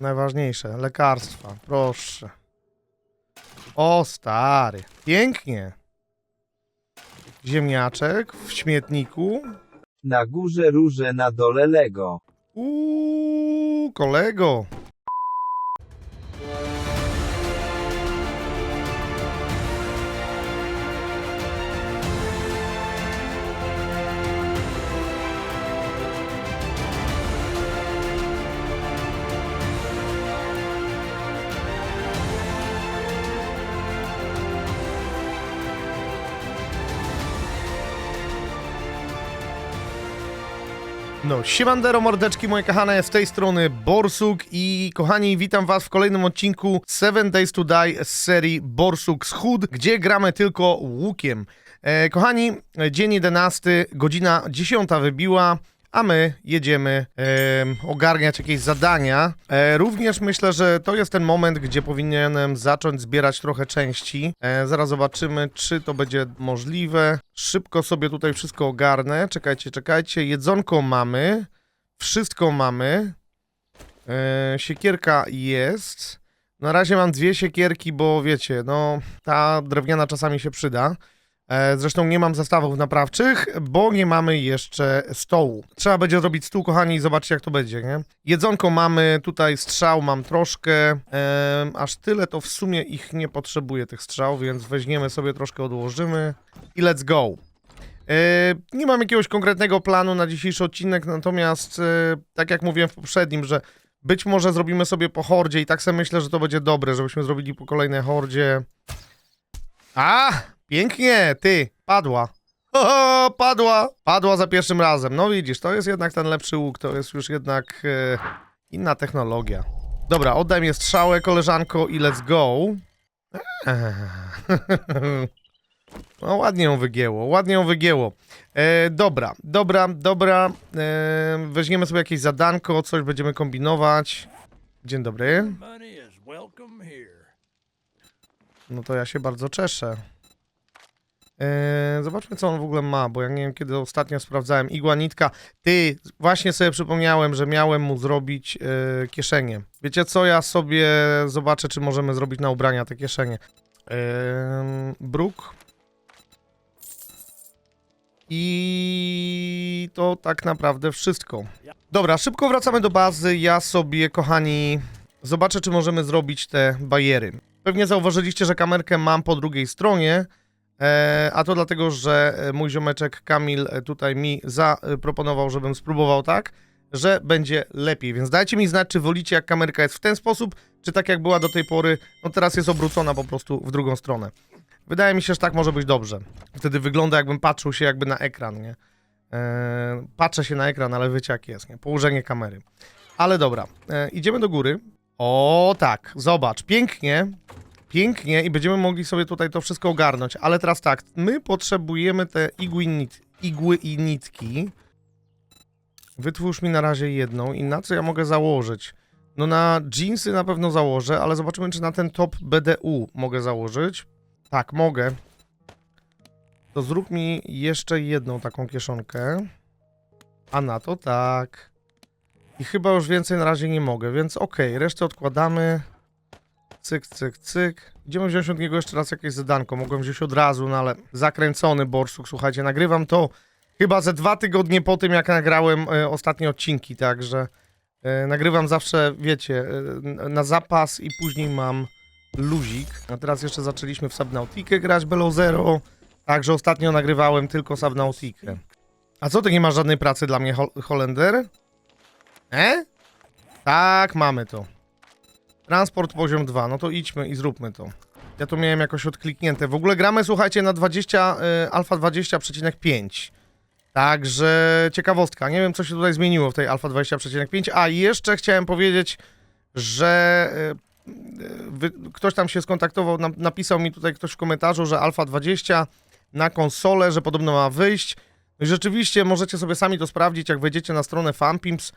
Najważniejsze, lekarstwa, proszę. O, stary, pięknie. Ziemniaczek w śmietniku. Na górze róże, na dole Lego. Uuu, kolego. No, siemandero mordeczki moje kochane, z tej strony Borsuk i kochani, witam was w kolejnym odcinku 7 Days to Die z serii Borsuk Schód, gdzie gramy tylko łukiem. E, kochani, dzień 11, godzina 10 wybiła, a my jedziemy em, ogarniać jakieś zadania. E, również myślę, że to jest ten moment, gdzie powinienem zacząć zbierać trochę części. E, zaraz zobaczymy, czy to będzie możliwe. Szybko sobie tutaj wszystko ogarnę. Czekajcie, czekajcie. Jedzonko mamy. Wszystko mamy. E, siekierka jest. Na razie mam dwie siekierki, bo wiecie, no ta drewniana czasami się przyda. E, Zresztą nie mam zestawów naprawczych, bo nie mamy jeszcze stołu. Trzeba będzie zrobić stół, kochani, i zobaczcie, jak to będzie, nie? Jedzonko mamy, tutaj strzał mam troszkę, aż tyle to w sumie ich nie potrzebuję, tych strzał, więc weźmiemy sobie troszkę, odłożymy i let's go. E, nie mam jakiegoś konkretnego planu na dzisiejszy odcinek, natomiast e, tak jak mówiłem w poprzednim, że być może zrobimy sobie po hordzie i tak sobie myślę, że to będzie dobre, żebyśmy zrobili po kolejnej hordzie. A! Pięknie, ty, padła. O, padła, padła za pierwszym razem. No widzisz, to jest jednak ten lepszy łuk, to jest już jednak e, inna technologia. Dobra, oddaj mi strzałę, koleżanko, i let's go. No ładnie ją wygięło, ładnie ją wygięło. E, dobra, dobra, dobra. E, weźmiemy sobie jakieś zadanko, coś będziemy kombinować. Dzień dobry. No to ja się bardzo cieszę. Eee, zobaczmy, co on w ogóle ma, bo ja nie wiem, kiedy ostatnio sprawdzałem. Igła nitka. Ty, właśnie sobie przypomniałem, że miałem mu zrobić e, kieszenie. Wiecie co, ja sobie zobaczę, czy możemy zrobić na ubrania te kieszenie. Eee, bruk. I to tak naprawdę wszystko. Dobra, szybko wracamy do bazy. Ja sobie, kochani, zobaczę, czy możemy zrobić te bariery. Pewnie zauważyliście, że kamerkę mam po drugiej stronie, a to dlatego, że e, mój ziomeczek Kamil e, tutaj mi zaproponował, żebym spróbował tak, że będzie lepiej. Więc dajcie mi znać, czy wolicie, jak kamerka jest w ten sposób, czy tak jak była do tej pory, no teraz jest obrócona po prostu w drugą stronę. Wydaje mi się, że tak może być dobrze. Wtedy wygląda, jakbym patrzył się jakby na ekran, nie? E, patrzę się na ekran, ale wiecie jak jest, nie? Położenie kamery. Ale dobra, e, idziemy do góry. O tak, zobacz, pięknie, pięknie i będziemy mogli sobie tutaj to wszystko ogarnąć. Ale teraz tak, my potrzebujemy te igły, nit, igły i nitki. Wytwórz mi na razie jedną i na co ja mogę założyć? No na jeansy na pewno założę, ale zobaczymy czy na ten top BDU mogę założyć. Tak, mogę. To zrób mi jeszcze jedną taką kieszonkę. A na to tak. I chyba już więcej na razie nie mogę, więc okej, resztę odkładamy. Cyk, cyk, cyk. Idziemy wziąć od niego jeszcze raz jakieś zadanko. Mogłem wziąć od razu, no ale zakręcony borsuk, słuchajcie, nagrywam to chyba ze dwa tygodnie po tym, jak nagrałem e, ostatnie odcinki, także e, nagrywam zawsze, wiecie, e, na zapas i później mam luzik. A teraz jeszcze zaczęliśmy w Subnautikę grać Below Zero, także ostatnio nagrywałem tylko Subnautikę. A co, ty nie masz żadnej pracy dla mnie, Hol- Holender? E? Tak, mamy to. Transport poziom 2, no to idźmy i zróbmy to. Ja to miałem jakoś odkliknięte. W ogóle gramy, słuchajcie, na 20, y, alfa 20,5. Także ciekawostka. Nie wiem, co się tutaj zmieniło w tej alfa 20,5. A jeszcze chciałem powiedzieć, że y, y, ktoś tam się skontaktował, nam, napisał mi tutaj ktoś w komentarzu, że alfa 20 na konsolę, że podobno ma wyjść. No i rzeczywiście możecie sobie sami to sprawdzić, jak wejdziecie na stronę Fanpimps.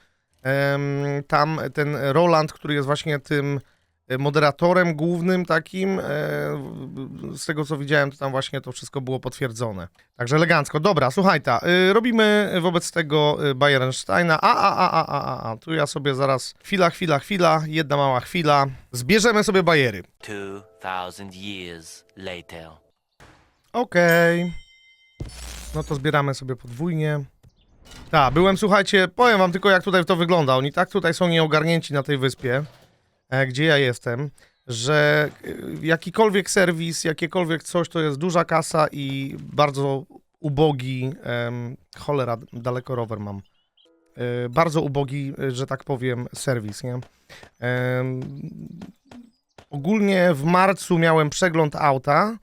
Tam ten Roland, który jest właśnie tym e, moderatorem głównym takim. e, Z tego co widziałem, to tam właśnie to wszystko było potwierdzone. Także elegancko. Dobra, słuchaj ta, y, robimy wobec tego y, Bayernsteina. A, a, a, a, a, a, a, tu ja sobie zaraz, chwila, chwila, chwila, jedna mała chwila. Zbierzemy sobie bajery. 2,000 years later. Okej. No to zbieramy sobie podwójnie. Tak, byłem, słuchajcie, powiem wam tylko jak tutaj to wygląda. Oni tak tutaj są nieogarnięci na tej wyspie, e, gdzie ja jestem, że e, jakikolwiek serwis, jakiekolwiek coś, to jest duża kasa i bardzo ubogi, cholera, daleko rower mam. E, bardzo ubogi, e, że tak powiem, serwis, nie? Ogólnie w marcu miałem przegląd auta,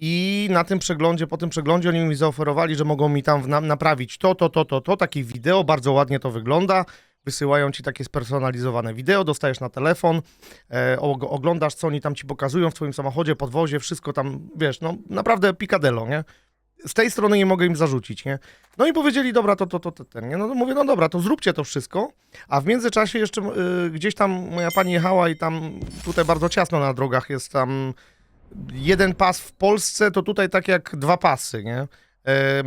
i na tym przeglądzie, po tym przeglądzie oni mi zaoferowali, że mogą mi tam na, naprawić to, to, to, to, to, takie wideo, bardzo ładnie to wygląda. Wysyłają ci takie spersonalizowane wideo, dostajesz na telefon, e, og- oglądasz, co oni tam ci pokazują w twoim samochodzie, podwozie, wszystko tam, wiesz, no naprawdę picadelo, nie? Z tej strony nie mogę im zarzucić, nie? No i powiedzieli, dobra, to, to, to, to ten, nie? No to mówię, no dobra, to zróbcie to wszystko, a w międzyczasie jeszcze y, gdzieś tam moja pani jechała i tam tutaj bardzo ciasno na drogach jest tam jeden pas w Polsce to tutaj tak jak dwa pasy, nie? Em,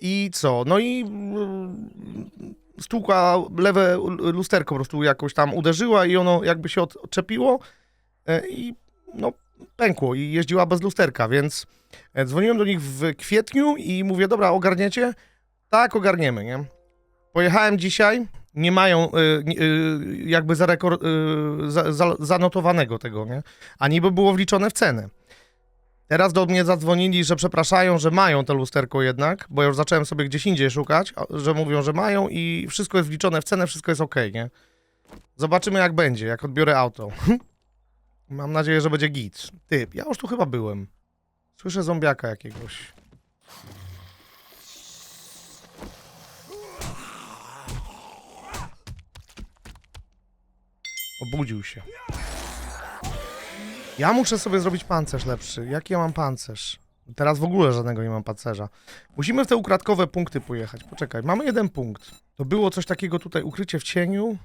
I co? No i mm, stłukła lewe lusterko po prostu jakoś tam uderzyła i ono jakby się od- odczepiło e, i no pękło i jeździła bez lusterka, więc e, dzwoniłem do nich w kwietniu i mówię, dobra, ogarniecie? Tak, ogarniemy, nie? Pojechałem dzisiaj, nie mają y, y, jakby zarekor- y, za, za, zanotowanego tego, nie? A niby było wliczone w cenę. Teraz do mnie zadzwonili, że przepraszają, że mają to lusterko jednak, bo ja już zacząłem sobie gdzieś indziej szukać, że mówią, że mają i wszystko jest wliczone w cenę, wszystko jest ok, nie? Zobaczymy jak będzie, jak odbiorę auto. Mam nadzieję, że będzie git. Ty, ja już tu chyba byłem. Słyszę zombiaka jakiegoś. Obudził się. Ja muszę sobie zrobić pancerz lepszy. Jaki ja mam pancerz? Teraz w ogóle żadnego nie mam pancerza. Musimy w te ukradkowe punkty pojechać. Poczekaj, mamy jeden punkt. To było coś takiego tutaj, ukrycie w cieniu.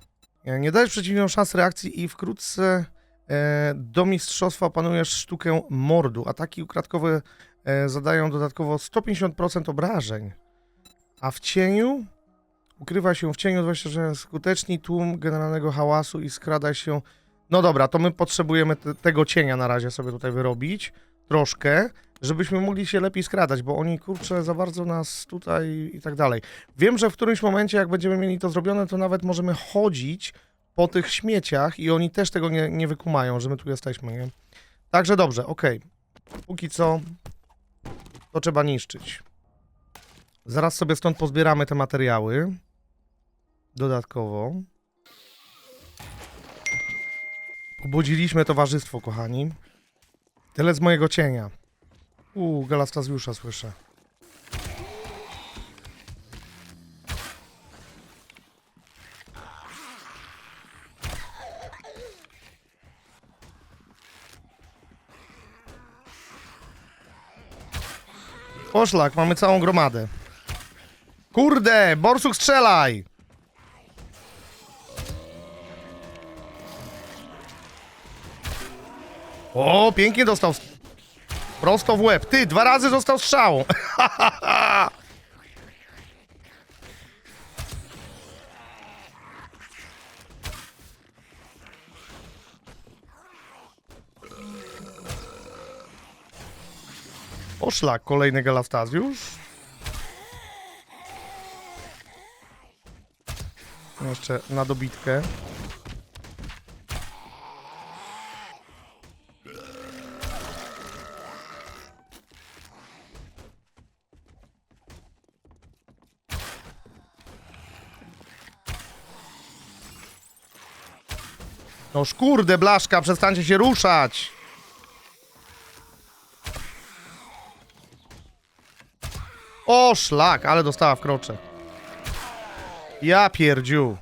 E, Nie dajesz przeciwnikom szans reakcji i wkrótce e, do mistrzostwa opanujesz sztukę mordu. Ataki ukradkowe e, zadają dodatkowo 150% obrażeń. A w cieniu ukrywa się w cieniu 20 skuteczni tłum generalnego hałasu i skrada się no dobra, to my potrzebujemy te, tego cienia na razie sobie tutaj wyrobić. Troszkę, żebyśmy mogli się lepiej skradać, bo oni kurczę za bardzo nas tutaj i tak dalej. Wiem, że w którymś momencie, jak będziemy mieli to zrobione, to nawet możemy chodzić po tych śmieciach i oni też tego nie, nie wykumają, że my tu jesteśmy, nie? Także dobrze, okej. Póki co to trzeba niszczyć. Zaraz sobie stąd pozbieramy te materiały. Dodatkowo. Obudziliśmy towarzystwo, kochani. Tyle z mojego cienia. Uuu, Galastazjusza słyszę. Poszlak, mamy całą gromadę. Kurde, Borsuk strzelaj! O, pięknie dostał. Prosto w łeb. Ty, dwa razy został strzałą. Poszlak, kolejny Galastazjusz. Jeszcze na dobitkę. No szkurde, blaszka, przestańcie się ruszać! O, szlak, ale dostała w krocze. Ja pierdziu.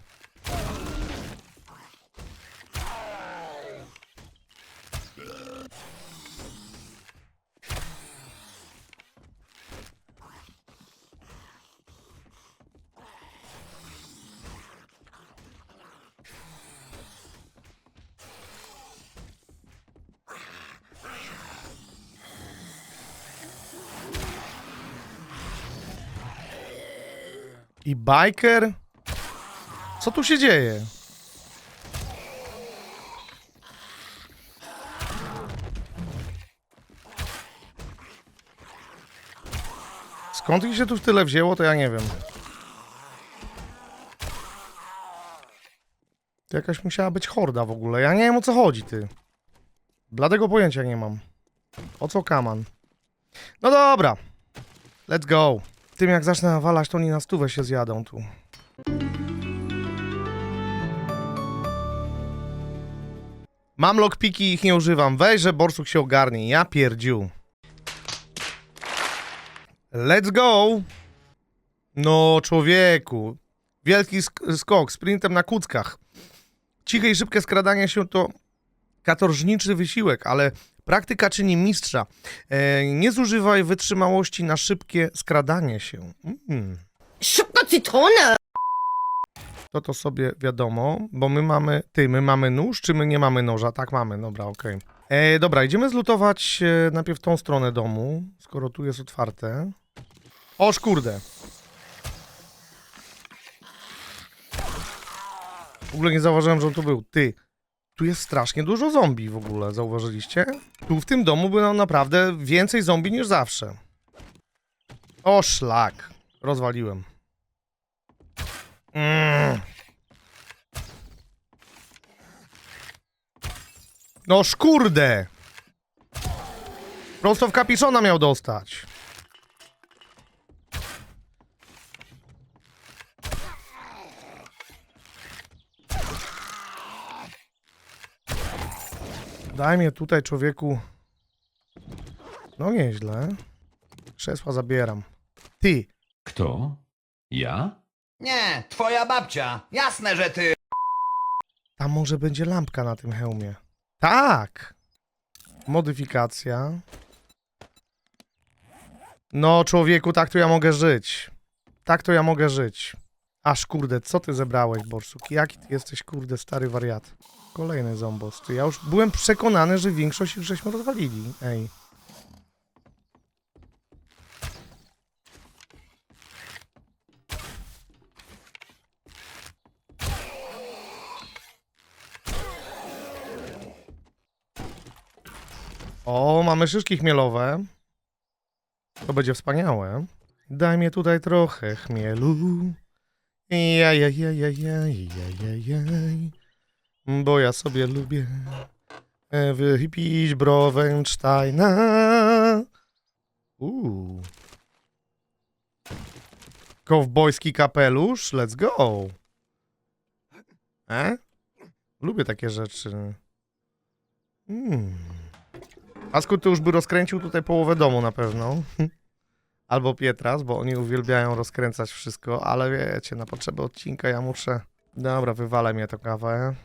I biker? Co tu się dzieje? Skąd się tu tyle wzięło, to ja nie wiem. To jakaś musiała być horda w ogóle. Ja nie wiem o co chodzi, ty. Bladego pojęcia nie mam. O co kaman? No dobra. Let's go. Tym jak zacznę nawalać, to oni na stówę się zjadą tu. Mam lockpiki i ich nie używam. Weź, że borsuk się ogarnie. Ja pierdziu. Let's go! No, człowieku. Wielki sk- skok, sprintem na kuckach. Ciche i szybkie skradanie się to katorżniczy wysiłek, ale praktyka czyni mistrza. E, nie zużywaj wytrzymałości na szybkie skradanie się. Mm. Szybko cytrony! To to sobie wiadomo, bo my mamy... Ty, my mamy nóż, czy my nie mamy noża? Tak mamy, dobra, okej. E, Dobra, idziemy zlutować e, najpierw tą stronę domu, skoro tu jest otwarte. Oż kurde. W ogóle nie zauważyłem, że on tu był. Ty, tu jest strasznie dużo zombie w ogóle, zauważyliście? Tu w tym domu było naprawdę więcej zombie niż zawsze. O szlak. Rozwaliłem. Mm. No szkurde! Prosto w kapiszona miał dostać. Daj mnie tutaj, człowieku. No nieźle. Krzesła zabieram. Ty, Kto? Ja? Nie, twoja babcia. Jasne, że ty. Tam może będzie lampka na tym hełmie. Tak! Modyfikacja. No, człowieku, tak to ja mogę żyć. Tak to ja mogę żyć. Aż kurde, co ty zebrałeś, Borsuk? Jaki ty jesteś, kurde, stary wariat. Kolejny zombos. Ja już byłem przekonany, że większość żeśmy rozwalili. Ej. O, mamy szyszki chmielowe. To będzie wspaniałe. Daj mi tutaj trochę chmielu. Jajajajajajajajaj. Bo ja sobie lubię e, wypić Browensteina. Uuu. Kowbojski kapelusz? Let's go. E? Lubię takie rzeczy. Mm. Asku to już by rozkręcił tutaj połowę domu na pewno. Albo Pietras, bo oni uwielbiają rozkręcać wszystko, ale wiecie, na potrzeby odcinka ja muszę... Dobra, wywalę mnie to kawę.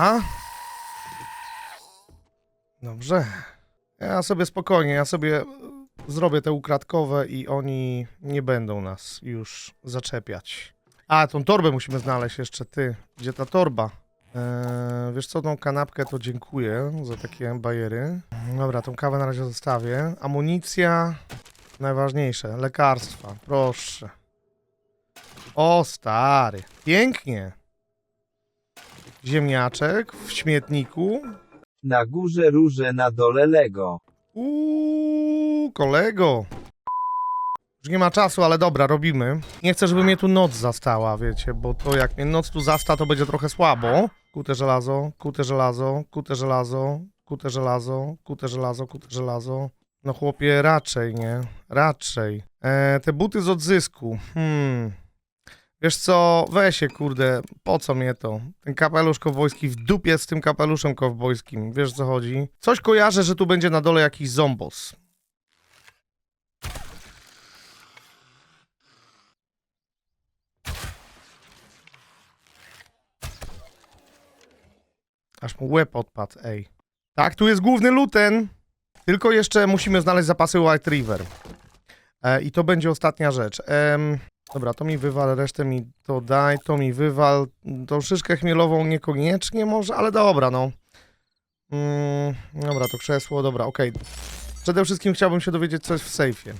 Aha. Dobrze. Ja sobie spokojnie, ja sobie zrobię te ukradkowe i oni nie będą nas już zaczepiać. A, tą torbę musimy znaleźć jeszcze, ty. Gdzie ta torba? Eee, wiesz co, tą kanapkę to dziękuję za takie bajery. Dobra, tą kawę na razie zostawię. Amunicja, najważniejsze. Lekarstwa, proszę. O, stary. Pięknie. Ziemniaczek w śmietniku. Na górze róże, na dole Lego. Uuu, kolego. Już nie ma czasu, ale dobra, robimy. Nie chcę, żeby mnie tu noc zastała, wiecie, bo to jak mnie noc tu zasta, to będzie trochę słabo. Kute żelazo, kute żelazo, kute żelazo, kute żelazo, kute żelazo, kute żelazo. No chłopie, raczej, nie? Raczej. E, te buty z odzysku. Hmm. Wiesz co, weź się, kurde, po co mnie to? Ten kapelusz kowbojski w dupie z tym kapeluszem kowbojskim. Wiesz co chodzi? Coś kojarzę, że tu będzie na dole jakiś zombos. Aż mu łeb odpadł, ej. Tak, tu jest główny luten. Tylko jeszcze musimy znaleźć zapasy White River. E, I to będzie ostatnia rzecz. Em, Dobra, to mi wywal, resztę mi to daj, to mi wywal. Tą szyszkę chmielową niekoniecznie może, ale dobra, no. Mm, dobra, to krzesło, dobra, okej. Przede wszystkim chciałbym się dowiedzieć, co jest w sejfie.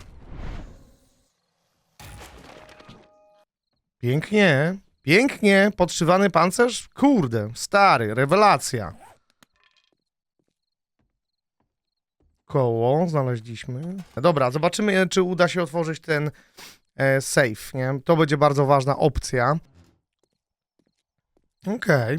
Pięknie, pięknie, podszywany pancerz? Kurde, stary, rewelacja. Koło znaleźliśmy. Dobra, zobaczymy, czy uda się otworzyć ten safe, nie? To będzie bardzo ważna opcja. Okej.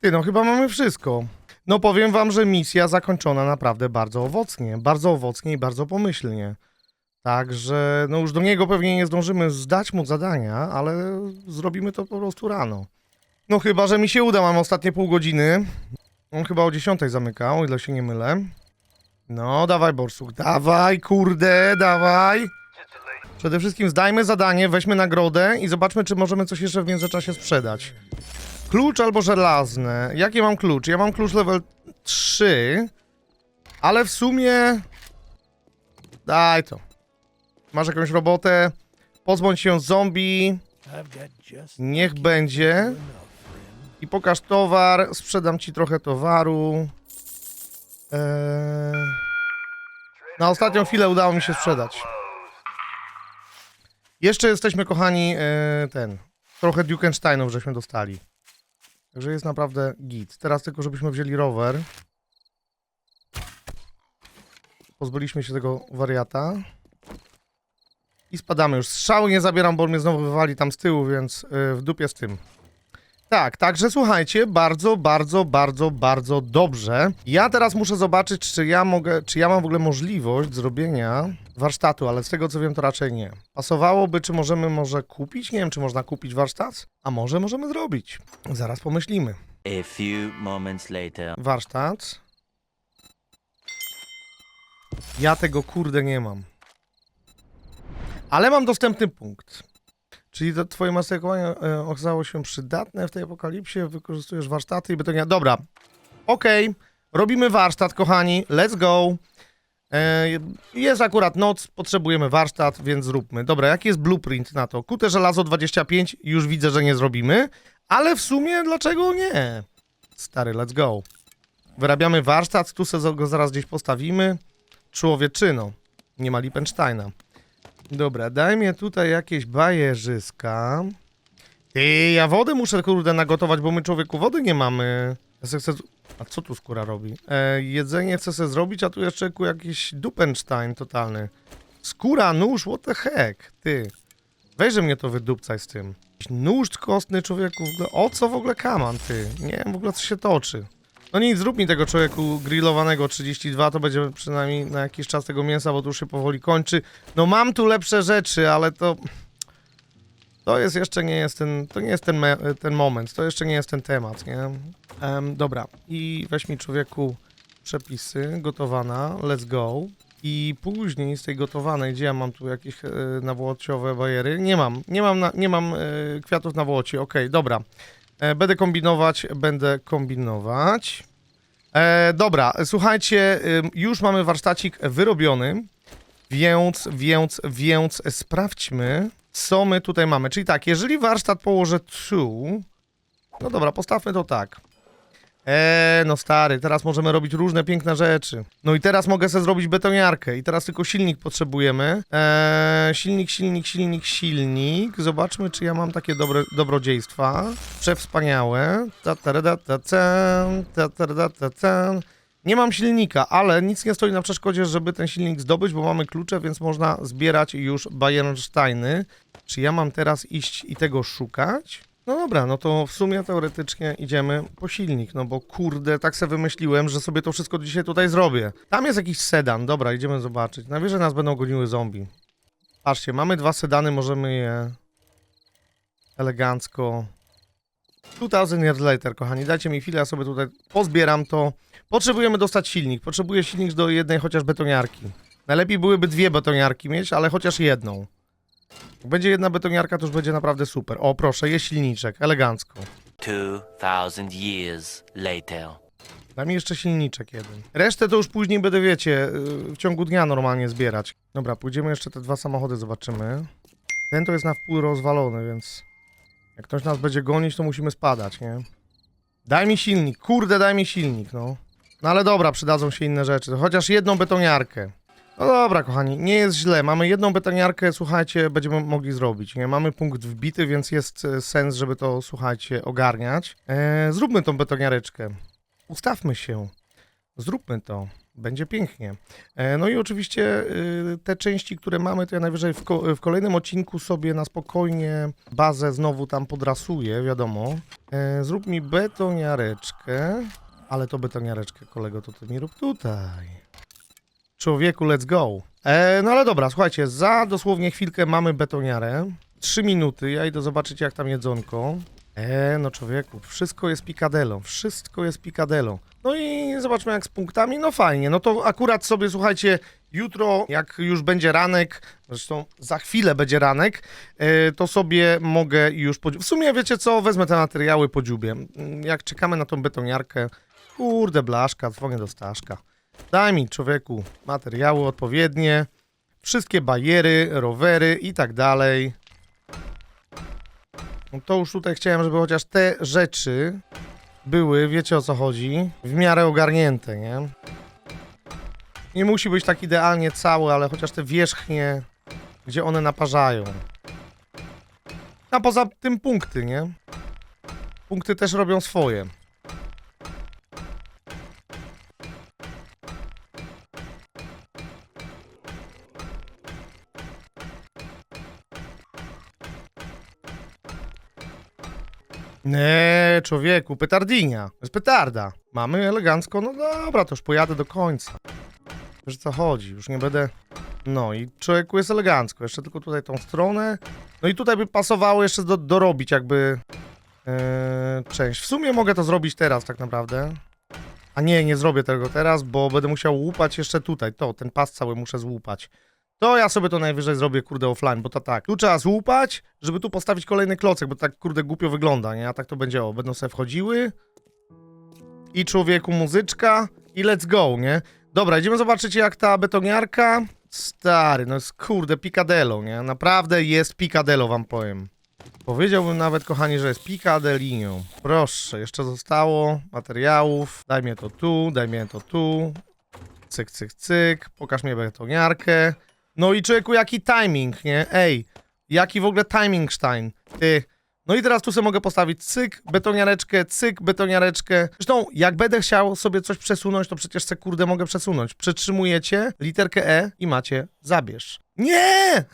Ty, no chyba mamy wszystko. No powiem wam, że misja zakończona naprawdę bardzo owocnie. Bardzo owocnie i bardzo pomyślnie. Także, no już do niego pewnie nie zdążymy zdać mu zadania, ale zrobimy to po prostu rano. No chyba, że mi się uda, mam ostatnie pół godziny. On chyba o 10 zamykał, ile się nie mylę. No, dawaj Borsuk, dawaj, kurde, dawaj. Przede wszystkim zdajmy zadanie, weźmy nagrodę i zobaczmy, czy możemy coś jeszcze w międzyczasie sprzedać. Klucz albo żelazne. Jaki mam klucz? Ja mam klucz level 3, ale w sumie... Daj to. Masz jakąś robotę? Pozbądź się zombie. Niech będzie. I pokaż towar. Sprzedam ci trochę towaru. Eee... Na ostatnią chwilę udało mi się sprzedać. Jeszcze jesteśmy, kochani, e, ten. Trochę Dukensteinów żeśmy dostali. Także jest naprawdę git. Teraz tylko, żebyśmy wzięli rower. Pozbyliśmy się tego wariata. I spadamy już. Strzały nie zabieram, bo mnie znowu wywali tam z tyłu, więc e, w dupie z tym. Tak, także słuchajcie, bardzo, bardzo, bardzo, bardzo dobrze. Ja teraz muszę zobaczyć, czy ja mogę, czy ja mam w ogóle możliwość zrobienia warsztatu, ale z tego co wiem, to raczej nie. Pasowałoby, czy możemy może kupić? Nie wiem, czy można kupić warsztat? A może możemy zrobić. Zaraz pomyślimy. A few moments later. Warsztat. Ja tego kurde nie mam. Ale mam dostępny punkt. Czyli to twoje masterowanie e, okazało się przydatne w tej apokalipsie, wykorzystujesz warsztaty i betonia. Dobra, okej, robimy warsztat, kochani, let's go. E, jest akurat noc, potrzebujemy warsztat, więc zróbmy. Dobra, jaki jest blueprint na to? Kute żelazo 25, już widzę, że nie zrobimy, ale w sumie dlaczego nie? Stary, let's go. Wyrabiamy warsztat, tu sobie go zaraz gdzieś postawimy. Człowieczyno, nie ma Lipensteina. Dobra, daj mnie tutaj jakieś bajerzyska. Ty, ja wodę muszę, kurde, nagotować, bo my człowieku wody nie mamy. Ja chcę... A co tu skóra robi? E, jedzenie chcę sobie zrobić, a tu jeszcze jakiś dupenstein totalny. Skóra, nóż, what the heck? Ty. Weź, że mnie to wydupcaj z tym. Nóż kostny człowieku, w ogóle, o co w ogóle kaman, ty? Nie wiem w ogóle, co się toczy. No nic, zrób mi tego człowieku grillowanego 32, to będzie przynajmniej na jakiś czas tego mięsa, bo to już się powoli kończy. No mam tu lepsze rzeczy, ale to... To jest jeszcze nie jest ten, to nie jest ten, ten moment, to jeszcze nie jest ten temat, nie? Em, dobra, i weź mi człowieku przepisy, gotowana, let's go. I później z tej gotowanej, gdzie ja mam tu jakieś e, nawłociowe bajery? Nie mam, nie mam, na, nie mam e, kwiatów na włocie, okej, dobra. E, będę kombinować, będę kombinować. E, dobra, słuchajcie, już mamy warsztacik wyrobiony, więc, więc, więc sprawdźmy, co my tutaj mamy. Czyli tak, jeżeli warsztat położę tu, no dobra, postawmy to tak. Eee, no stary, teraz możemy robić różne piękne rzeczy. No i teraz mogę sobie zrobić betoniarkę i teraz tylko silnik potrzebujemy. Eee, silnik, silnik, silnik, silnik. Zobaczmy, czy ja mam takie dobre, dobrodziejstwa. Przewspaniałe. Ta ta ta ta ta ta ta nie mam silnika, ale nic nie stoi na przeszkodzie, żeby ten silnik zdobyć, bo mamy klucze, więc można zbierać już Bayernsteiny. Czy ja mam teraz iść i tego szukać? No dobra, no to w sumie teoretycznie idziemy po silnik, no bo kurde, tak sobie wymyśliłem, że sobie to wszystko dzisiaj tutaj zrobię. Tam jest jakiś sedan, dobra, idziemy zobaczyć. Najwyżej nas będą goniły zombie. Patrzcie, mamy dwa sedany, możemy je elegancko... 2000 years later, kochani, dajcie mi chwilę, ja sobie tutaj pozbieram to. Potrzebujemy dostać silnik, potrzebuję silnik do jednej chociaż betoniarki. Najlepiej byłyby dwie betoniarki mieć, ale chociaż jedną. Jak będzie jedna betoniarka, to już będzie naprawdę super. O, proszę, jest silniczek, elegancko. 2000 years later. Daj mi jeszcze silniczek jeden. Resztę to już później będę, wiecie, y, w ciągu dnia normalnie zbierać. Dobra, pójdziemy jeszcze te dwa samochody, zobaczymy. Ten to jest na wpół rozwalony, więc jak ktoś nas będzie gonić, to musimy spadać, nie? Daj mi silnik, kurde, daj mi silnik, no. No ale dobra, przydadzą się inne rzeczy. Chociaż jedną betoniarkę. No dobra, kochani, nie jest źle. Mamy jedną betoniarkę, słuchajcie, będziemy mogli zrobić. Nie mamy punkt wbity, więc jest e, sens, żeby to, słuchajcie, ogarniać. E, zróbmy tą betoniareczkę. Ustawmy się. Zróbmy to. Będzie pięknie. E, no i oczywiście y, te części, które mamy, to ja najwyżej w, ko- w kolejnym odcinku sobie na spokojnie bazę znowu tam podrasuję, wiadomo. E, zrób mi betoniareczkę. Ale to betoniareczkę, kolego, to ty mi rób tutaj. Człowieku, let's go. E, no ale dobra, słuchajcie, za dosłownie chwilkę mamy betoniarę. Trzy minuty, ja idę zobaczyć jak tam jedzonko. E, no człowieku, wszystko jest pikadelą, wszystko jest pikadelą. No i zobaczmy jak z punktami, no fajnie, no to akurat sobie, słuchajcie, jutro, jak już będzie ranek, zresztą za chwilę będzie ranek, e, to sobie mogę już, w sumie wiecie co, wezmę te materiały po dziubie. Mm, Jak czekamy na tą betoniarkę, kurde blaszka, dzwonię do Staszka. Daj mi, człowieku, materiały odpowiednie, wszystkie bajery, rowery i tak dalej. No to już tutaj chciałem, żeby chociaż te rzeczy były, wiecie o co chodzi, w miarę ogarnięte, nie? Nie musi być tak idealnie cały, ale chociaż te wierzchnie, gdzie one naparzają. A poza tym punkty, nie? Punkty też robią swoje. Nie, człowieku, petardinia. To jest petarda. Mamy elegancko, no dobra, to już pojadę do końca. Wiesz co chodzi, już nie będę... No i człowieku jest elegancko, jeszcze tylko tutaj tą stronę. No i tutaj by pasowało jeszcze do, dorobić jakby e, część. W sumie mogę to zrobić teraz tak naprawdę. A nie, nie zrobię tego teraz, bo będę musiał łupać jeszcze tutaj. To, ten pas cały muszę złupać. To ja sobie to najwyżej zrobię, kurde, offline, bo to tak. Tu trzeba złupać, żeby tu postawić kolejny klocek, bo to tak, kurde, głupio wygląda, nie? A tak to będzie, o, będą sobie wchodziły. I człowieku muzyczka i let's go, nie? Dobra, idziemy zobaczyć jak ta betoniarka... Stary, no jest, kurde, picadelo, nie? Naprawdę jest picadelo, wam powiem. Powiedziałbym nawet, kochani, że jest picadelinią. Proszę, jeszcze zostało materiałów. Daj mnie to tu, daj mnie to tu. Cyk, cyk, cyk. Pokaż mi betoniarkę. No i człowieku, jaki timing, nie? Ej, jaki w ogóle timing, Stein? Ty. No i teraz tu sobie mogę postawić cyk, betoniareczkę, cyk, betoniareczkę. Zresztą, jak będę chciał sobie coś przesunąć, to przecież se kurde mogę przesunąć. Przytrzymujecie literkę E i macie zabierz. Nie!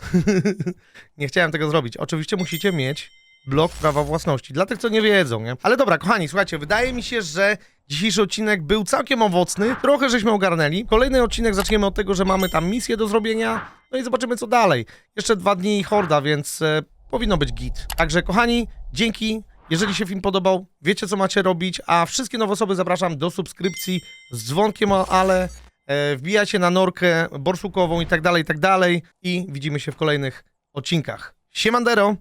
nie chciałem tego zrobić. Oczywiście musicie mieć blok prawa własności. Dla tych, co nie wiedzą, nie? Ale dobra, kochani, słuchajcie, wydaje mi się, że dzisiejszy odcinek był całkiem owocny. Trochę żeśmy ogarnęli. Kolejny odcinek zaczniemy od tego, że mamy tam misję do zrobienia. No i zobaczymy, co dalej. Jeszcze dwa dni i horda, więc e, powinno być git. Także, kochani, dzięki. Jeżeli się film podobał, wiecie, co macie robić. A wszystkie nowe osoby zapraszam do subskrypcji z dzwonkiem, ale e, wbijajcie na norkę borsukową i tak dalej, i tak dalej. I widzimy się w kolejnych odcinkach. Siemandero!